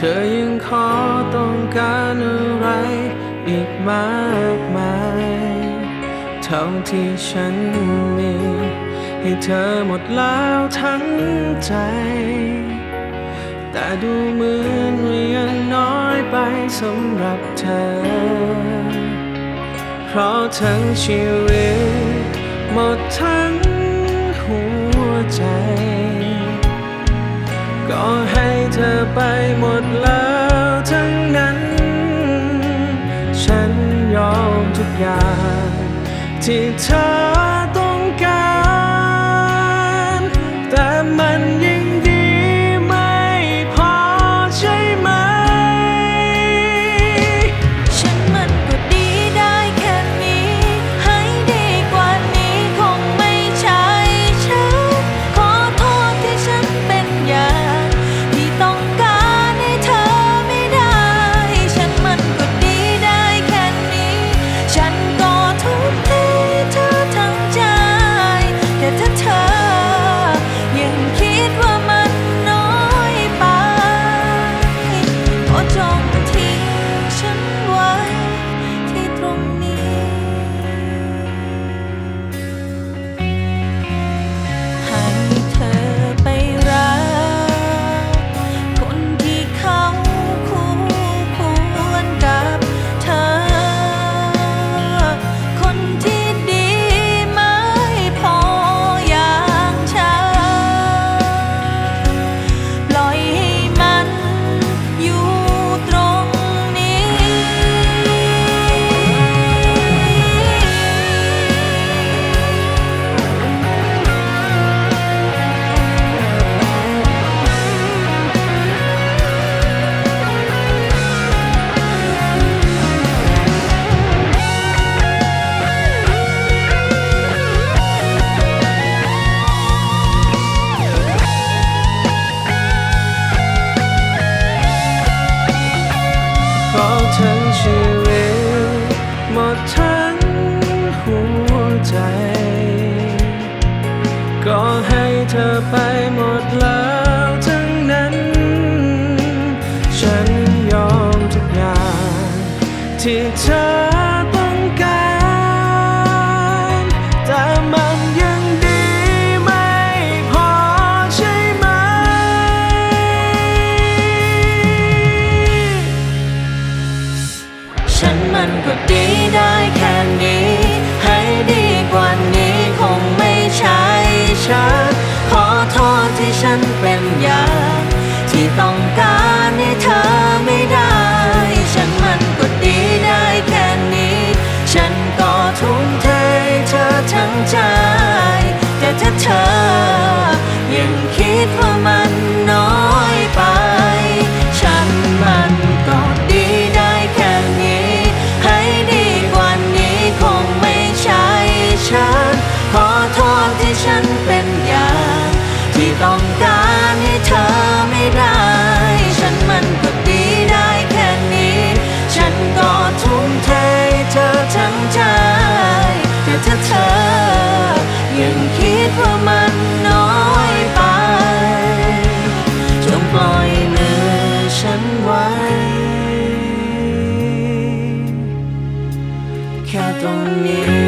เธอยังขอต้องการอะไรอีกมากมายเท่าที่ฉันมี ให้เธอหมดแล้วทั้งใจ แต่ดูเหมือนว่ายังน้อยไปสำหรับเธอ เพราะทั้งชีวิต หมดทั้งหัวใจ ก็ให้ ธอไปหมดแล้วทั้งนั้น ฉันยอมทุกอย่างที่เธอ ดทั้งหัวใจ ก็ให้เธอไปหมดแล้วทั้งนั้น ฉันยอมทุกอย่างที่เธอต้องการแต่มันยังดีไม่พอใช่ไหมฉันมันก็ดี ฉันเป็นอย่างที่ต้องการให้เธอไม่ได้ ฉันมันก็ดีได้แค่นี้ ฉันก็ทุ่มเทเธอทั้งใจ แต่ถ้าเธอ ยังคิดว่ามันน้อยไป ฉันมันก็ดีได้แค่นี้ ให้ดีกว่านี้คงไม่ใช่ฉัน ขอโทษที่ฉันเป็นอย่าง ต้องการให้เธอไม่ได้ ฉันมันก็ดีได้แค่นี้ ฉันก็ทุ่มเทเธอทั้งใจแต่ถ้าเธอ ยังคิดว่ามันน้อยไป จงปล่อยมือฉันไว้ แค่ตรงนี้